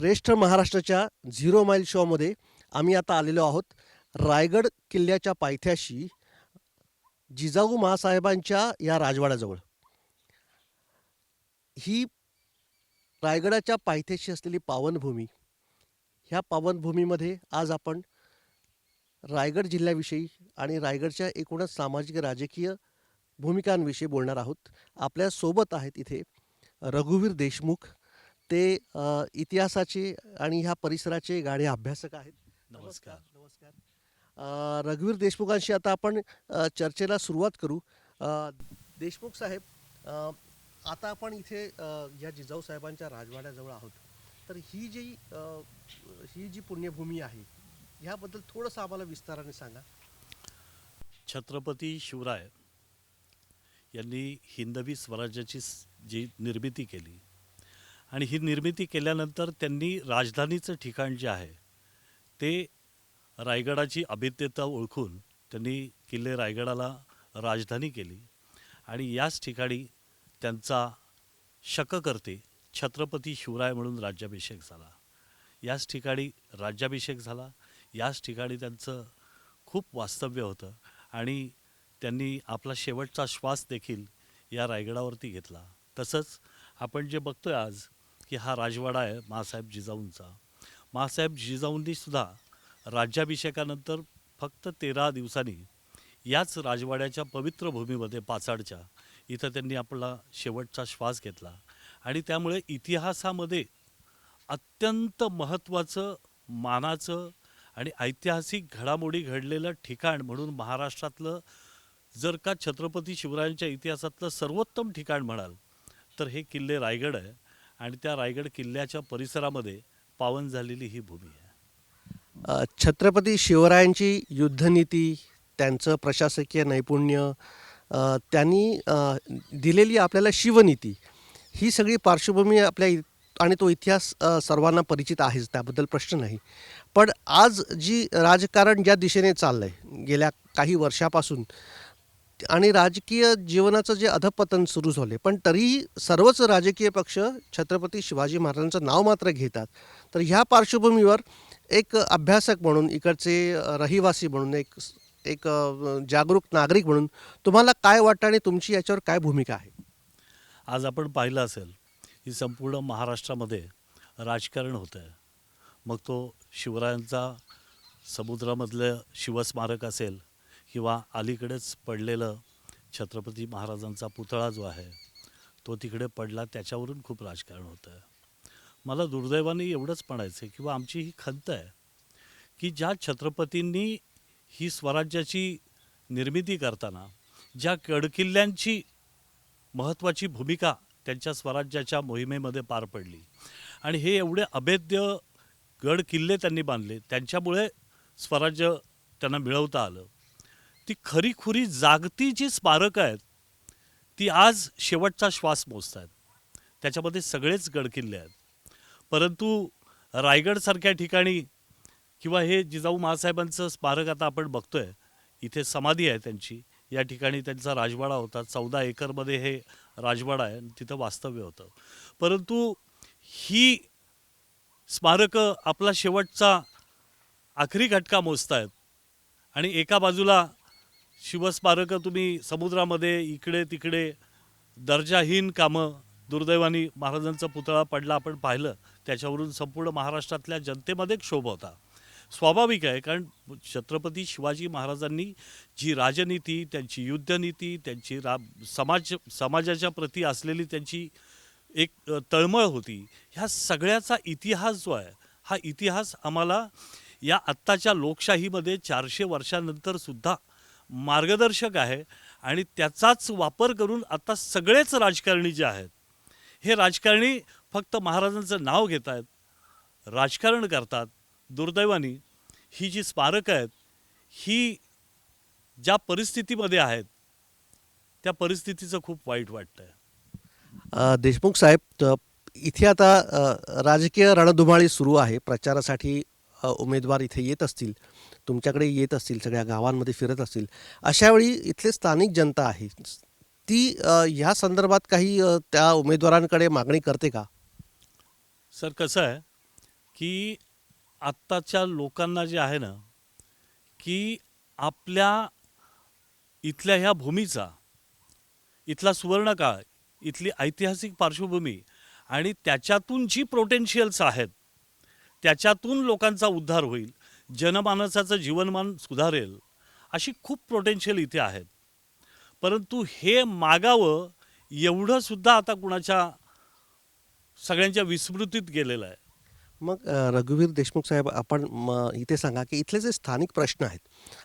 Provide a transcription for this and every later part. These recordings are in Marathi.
श्रेष्ठ महाराष्ट्राच्या झिरो माईल शोमध्ये आम्ही आता आलेलो आहोत. रायगड किल्ल्याच्या पायथ्याशी जिजाऊ महासाहेबांच्या या राजवाड्याजवळ. ही रायगडाच्या पायथ्याशी असलेली पावनभूमी ह्या पावनभूमीमध्ये आज आपण रायगड जिल्ह्याविषयी आणि रायगडच्या एकूणच सामाजिक राजकीय भूमिकांविषयी बोलणार आहोत. आपल्यासोबत आहेत इथे रघुवीर देशमुख ते इतिहासाचे आणि ह्या परिसराचे गाढे अभ्यासक आहेत. नमस्कार. नमस्कार रघुवीर देशमुखांशी आता आपण चर्चेला सुरुवात करू. देशमुख साहेब आता आपण इथे या जिजाऊ साहेबांच्या राजवाड्याजवळ आहोत. तर ही जी ही जी पुण्यभूमी आहे ह्याबद्दल थोडंसं आम्हाला विस्ताराने सांगा. छत्रपती शिवराय यांनी हिंदवी स्वराज्याची जी निर्मिती केली आणि ही निर्मिती केल्यानंतर त्यांनी राजधानीचं ठिकाण जे आहे ते रायगडाची अभिद्यता ओळखून त्यांनी किल्ले रायगडाला राजधानी केली. आणि याच ठिकाणी त्यांचा शककर्ते छत्रपती शिवराय म्हणून राज्याभिषेक झाला. याच ठिकाणी राज्याभिषेक झाला. याच ठिकाणी त्यांचं खूप वास्तव्य होतं आणि त्यांनी आपला शेवटचा श्वास देखील या रायगडावरती घेतला. तसंच आपण जे बघतोय आज की हा राजवाडा आहे माँसाहेब जिजाऊंचा. माँसाहेब जिजाऊंनीसुद्धा राज्याभिषेकानंतर फक्त तेरा दिवसांनी याच राजवाड्याच्या पवित्र भूमीमध्ये पाचाडच्या इथं त्यांनी आपला शेवटचा श्वास घेतला. आणि त्यामुळे इतिहासामध्ये अत्यंत महत्त्वाचं मानाचं आणि ऐतिहासिक घडामोडी घडलेलं ठिकाण म्हणून महाराष्ट्रातलं जर का छत्रपती शिवरायांच्या इतिहासातलं सर्वोत्तम ठिकाण म्हणाल तर हे किल्ले रायगड आहे. आणि त्या रायगड किल्ल्याच्या परिसरामध्ये पावन झालेली ही भूमी आहे. छत्रपती शिवरायांची युद्धनीती त्यांचं प्रशासकीय नैपुण्य त्यांनी दिलेली आपल्याला शिवनीती ही सगळी पार्श्वभूमी आपल्या इ- आणि तो इतिहास सर्वांना परिचित आहेच त्याबद्दल प्रश्न नाही. पण आज जी राजकारण ज्या दिशेने चाललं आहे गेल्या काही वर्षापासून आणि राजकीय जीवनाचं जे अधपतन सुरू झाले पण तरीही सर्वच राजकीय पक्ष छत्रपती शिवाजी महाराजांचं नाव मात्र घेतात. तर ह्या पार्श्वभूमीवर एक अभ्यासक म्हणून इकडचे रहिवासी म्हणून एक एक जागरूक नागरिक म्हणून तुम्हाला काय वाटतं आणि तुमची याच्यावर काय भूमिका आहे? आज आपण पाहिलं असेल की संपूर्ण महाराष्ट्रामध्ये राजकारण होतं आहे मग तो शिवरायांचा समुद्रामधलं शिवस्मारक असेल किंवा अलीकडेच पडलेलं छत्रपती महाराजांचा पुतळा जो आहे तो तिकडे पडला त्याच्यावरून खूप राजकारण होतं. आहे मला दुर्दैवाने एवढंच म्हणायचं आहे किंवा आमची ही खंत आहे की ज्या छत्रपतींनी ही स्वराज्याची निर्मिती करताना ज्या गडकिल्ल्यांची महत्त्वाची भूमिका त्यांच्या स्वराज्याच्या मोहिमेमध्ये पार पडली आणि हे एवढे अभेद्य गड किल्ले त्यांनी बांधले त्यांच्यामुळे स्वराज्य त्यांना मिळवता आलं. ती खरीखुरी जागती जी स्मारकं आहेत ती आज शेवटचा श्वास मोजत आहेत त्याच्यामध्ये सगळेच गडकिल्ले आहेत. परंतु रायगडसारख्या ठिकाणी किंवा हे जिजाऊ महासाहेबांचं स्मारक आता आपण बघतोय इथे समाधी आहे त्यांची. या ठिकाणी त्यांचा राजवाडा होता. चौदा एकरमध्ये हे राजवाडा आहे. तिथं वास्तव्य होतं. परंतु ही स्मारकं आपला शेवटचा आखरी घटका मोजत आहेत आणि एका बाजूला शिवस्मारकं तुम्ही समुद्रामध्ये इकडे तिकडे दर्जाहीन कामं दुर्दैवानी महाराजांचा पुतळा पडला आपण पाहिलं. त्याच्यावरून संपूर्ण महाराष्ट्रातल्या जनतेमध्ये क्षोभ होता. स्वाभाविक आहे कारण छत्रपती शिवाजी महाराजांनी जी राजनीती त्यांची युद्धनीती त्यांची रा समाज समाजाच्या प्रती असलेली त्यांची एक तळमळ होती. ह्या सगळ्याचा इतिहास जो आहे हा इतिहास आम्हाला या आत्ताच्या लोकशाहीमध्ये चारशे वर्षानंतर सुद्धा मार्गदर्शक आहे आणि त्याचाच वापर करून आता सगळेच राजकारणी जे आहेत हे राजकारणी फक्त महाराजांचं नाव घेत आहेत राजकारण करतात. दुर्दैवानी ही जी स्मारकं आहेत ही ज्या परिस्थितीमध्ये आहेत त्या परिस्थितीचं खूप वाईट वाटतं आहे देशमुख साहेब इथे आता राजकीय रणधुमाळी सुरू आहे. प्रचारासाठी उमेदवार इथे येत असतील तुमच्याकडे येत असतील सगळ्या गावांमध्ये फिरत असतील अशावेळी इथले स्थानिक जनता आहे ती ह्या संदर्भात काही त्या उमेदवारांकडे मागणी करते का? सर कसं आहे की आत्ताच्या लोकांना जे आहे ना की आपल्या इथल्या ह्या भूमीचा इथला सुवर्णकाळ इथली ऐतिहासिक पार्श्वभूमी आणि त्याच्यातून जी पोटेन्शियल्स आहेत त्याच्यातून लोकांचा उद्धार होईल जनमानसाचं जीवनमान सुधारेल अशी खूप पोटेन्शियल इथे आहेत. परंतु हे मागावं एवढंसुद्धा आता कुणाच्या सगळ्यांच्या विस्मृतीत गेलेलं आहे. मग अ, रघुवीर देशमुख साहेब आपण म, इथे सांगा की इथले जे स्थानिक प्रश्न आहेत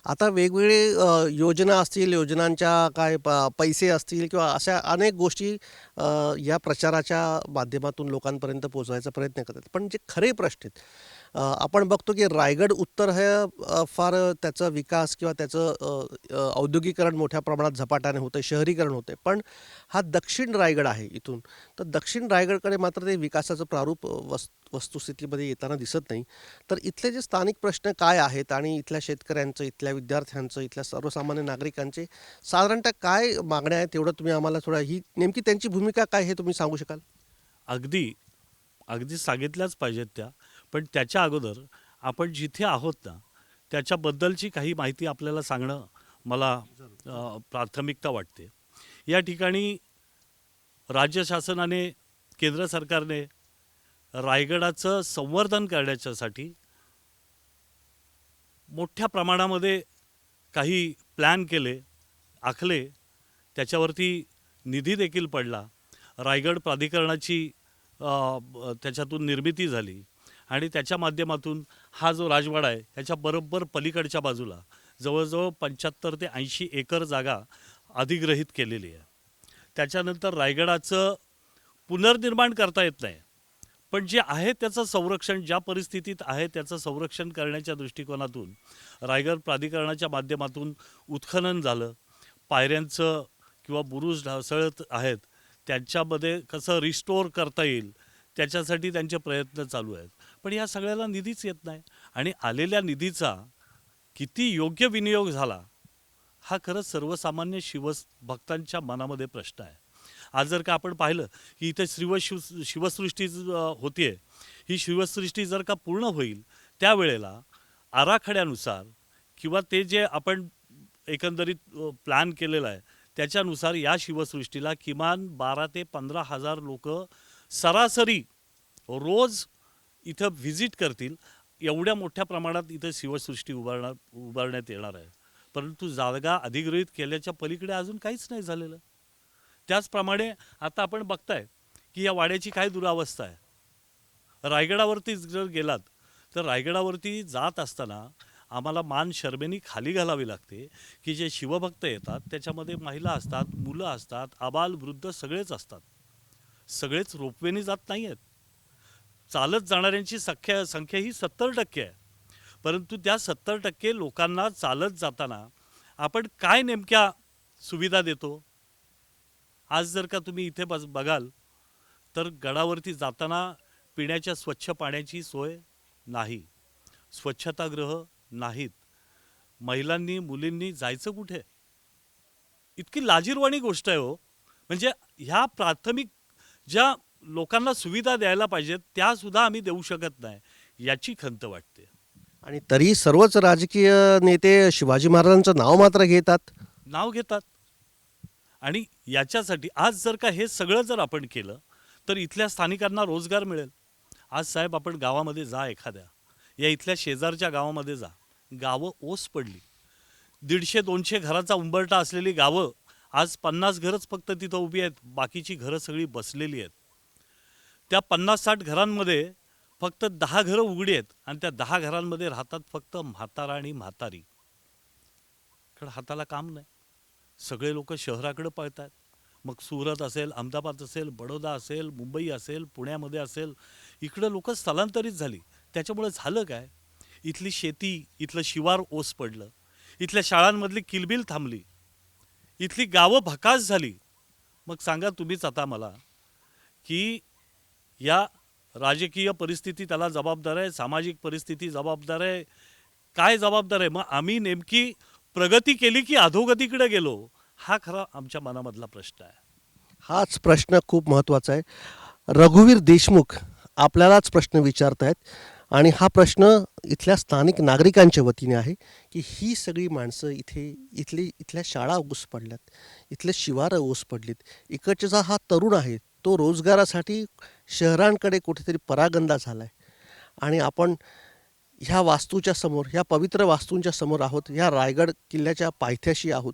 आता वेगवेगळे अ, योजना असतील योजनांच्या काय प पैसे असतील किंवा अशा अनेक गोष्टी अ, या प्रचाराच्या माध्यमातून लोकांपर्यंत पोहोचवायचा प्रयत्न करतात. पण जे खरे प्रश्न आहेत अ, आपण बघतो की रायगड उत्तर हे अ, फार त्याचा विकास किंवा त्याचं अ, अ, औद्योगिकरण मोठ्या प्रमाणात झपाट्याने होतं शहरीकरण होते पण हा दक्षिण रायगड आहे इथून. तर दक्षिण रायगडकडे मात्र ते विकासाचं प्रारूप अ, वस वस्तुस्थितीमध्ये येताना दिसत नाही. तर इथले जे स्थानिक प्रश्न काय आहेत आणि इथल्या शेतकऱ्यांचं इथल्या विद्यार्थ्यांचं इथल्या सर्वसामान्य नागरिकांचे साधारणतः काय मागण्या आहेत? तेवढं तुम्ही आम्हाला थोडं ही नेमकी त्यांची भूमिका काय हे तुम्ही सांगू शकाल? अगदी अगदी सांगितल्याच पाहिजेत त्या. पण त्याच्या अगोदर आपण जिथे आहोत ना त्याच्याबद्दलची काही माहिती आपल्याला सांगणं मला प्राथमिकता वाटते. या ठिकाणी राज्य शासनाने केंद्र सरकारने रायगडाचं संवर्धन करण्याच्यासाठी मोठ्या प्रमाणामध्ये काही प्लॅन केले आखले. त्याच्यावरती निधी देखील पडला. रायगड प्राधिकरणाची त्याच्यातून निर्मिती झाली आणि त्याच्या माध्यमातून हा जो राजवाडा आहे ह्याच्या बरोबर पलीकडच्या बाजूला जवळजवळ पंच्याहत्तर ते ऐंशी एकर जागा अधिग्रहित केलेली आहे. त्याच्यानंतर रायगडाचं पुनर्निर्माण करता येत नाही. पण जे आहे त्याचं संरक्षण ज्या परिस्थितीत आहे त्याचं संरक्षण करण्याच्या दृष्टिकोनातून रायगड प्राधिकरणाच्या माध्यमातून उत्खनन झालं. पायऱ्यांचं किंवा बुरुज ढासळत आहेत त्यांच्यामध्ये कसं रिस्टोअर करता येईल त्याच्यासाठी त्यांचे प्रयत्न चालू आहेत. पण या सगळ्याला निधीच येत नाही. आणि आलेल्या निधीचा किती योग्य विनियोग झाला हा खरंच सर्वसामान्य शिवस भक्तांच्या मनामध्ये प्रश्न आहे. आज जर का आपण पाहिलं की इथे श्रीव शिव शिवसृष्टी होतीये. ही शिवसृष्टी जर का पूर्ण होईल त्यावेळेला आराखड्यानुसार किंवा ते जे आपण एकंदरीत प्लॅन केलेलं आहे त्याच्यानुसार या शिवसृष्टीला किमान बारा ते पंधरा हजार लोक सरासरी रोज इथं व्हिजिट करतील. एवढ्या मोठ्या प्रमाणात इथं शिवसृष्टी उभारणार उभारण्यात येणार आहे. परंतु जागा अधिग्रहित केल्याच्या पलीकडे अजून काहीच नाही झालेलं. त्याचप्रमाणे आता आपण बघताय की या वाड्याची काय दुरावस्था आहे. रायगडावरती जर गेलात तर रायगडावरती जात असताना आम्हाला मान शर्मेनी खाली घालावी लागते की जे शिवभक्त येतात त्याच्यामध्ये महिला असतात मुलं असतात आबाल वृद्ध सगळेच असतात. सगळेच रोपवेने जात नाही आहेत चालत जाणाऱ्यांची संख्या संख्या ही सत्तर टक्के आहे. परंतु त्या सत्तर टक्के लोकांना चालत जाताना आपण काय नेमक्या सुविधा देतो? आज जर का तुम्ही इथे बस बघाल तर गडावरती जाताना पिण्याच्या स्वच्छ पाण्याची सोय नाही. स्वच्छतागृह नाहीत. महिलांनी मुलींनी जायचं कुठे? इतकी लाजीरवाणी गोष्ट आहे हो. म्हणजे ह्या प्राथमिक ज्या लोकांना सुविधा द्यायला पाहिजेत त्या सुद्धा आम्ही देऊ शकत नाही याची खंत वाटते. आणि तरी सर्वच राजकीय नेते शिवाजी महाराजांचं नाव मात्र घेतात? नाव घेतात. आणि याच्यासाठी आज जर का हे सगळं जर आपण केलं तर इथल्या स्थानिकांना रोजगार मिळेल. आज साहेब आपण गावामध्ये जा एखाद्या. या इथल्या शेजारच्या गावामध्ये जा. गावं ओस पडली. दीडशे दोनशे घराचा उंबरटा असलेली गावं आज पन्नास घरंच फक्त तिथं उभी आहेत. बाकीची घरं सगळी बसलेली आहेत. त्या पन्नास साठ घरांमध्ये फक्त दहा घरं उघडी आहेत आणि त्या दहा घरांमध्ये राहतात फक्त म्हातारा आणि म्हातारी. कारण हाताला काम नाही. सगळे लोक शहराकडे पळतात. मग सुरत असेल अहमदाबाद असेल बडोदा असेल मुंबई असेल पुण्यामध्ये असेल इकडं लोक स्थलांतरित झाली. त्याच्यामुळे झालं काय? इथली शेती इथलं शिवार ओस पडलं. इथल्या शाळांमधली किलबिल थांबली. इथली गावं भकास झाली. मग सांगा तुम्हीच आता मला की या राजकीय परिस्थिती त्याला जबाबदार आहे सामाजिक परिस्थिती जबाबदार आहे? काय जबाबदार आहे? मग आम्ही नेमकी प्रगती केली की अधोगतीकडे गेलो? हा खरा आमच्या मनामधला प्रश्न आहे. हाच प्रश्न खूप महत्त्वाचा आहे. रघुवीर देशमुख आपल्यालाच प्रश्न विचारतायत आणि हा प्रश्न इथल्या स्थानिक नागरिकांच्या वतीने आहे की ही सगळी माणसं इथे इथली इथल्या शाळा ओस पडल्यात इथले शिवारं ओस पडलीत. इकडचा हा तरुण आहे तो रोजगारासाठी शहरांकडे कुठेतरी परागंदा झाला आहे आणि आपण ह्या वास्तूच्या समोर ह्या पवित्र वास्तूंच्या समोर आहोत ह्या रायगड किल्ल्याच्या पायथ्याशी आहोत.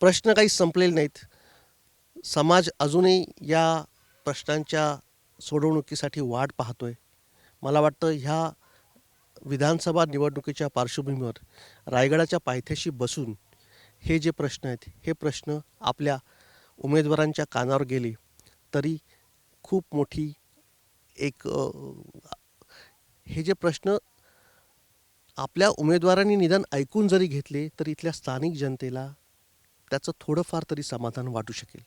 प्रश्न काही संपलेले नाहीत. समाज अजूनही या प्रश्नांच्या सोडवणुकीसाठी वाट पाहतोय. मला वाटतं ह्या विधानसभा निवडणुकीच्या पार्श्वभूमीवर रायगडाच्या पायथ्याशी बसून हे जे प्रश्न आहेत हे प्रश्न आपल्या उमेदवारांच्या कानावर गेले तरी खूप मोठी एक हे जे प्रश्न आपल्या उमेदवारांनी निदान ऐकून जरी घेतले तर इथल्या स्थानिक जनतेला त्याचं थोडंफार तरी समाधान वाटू शकेल.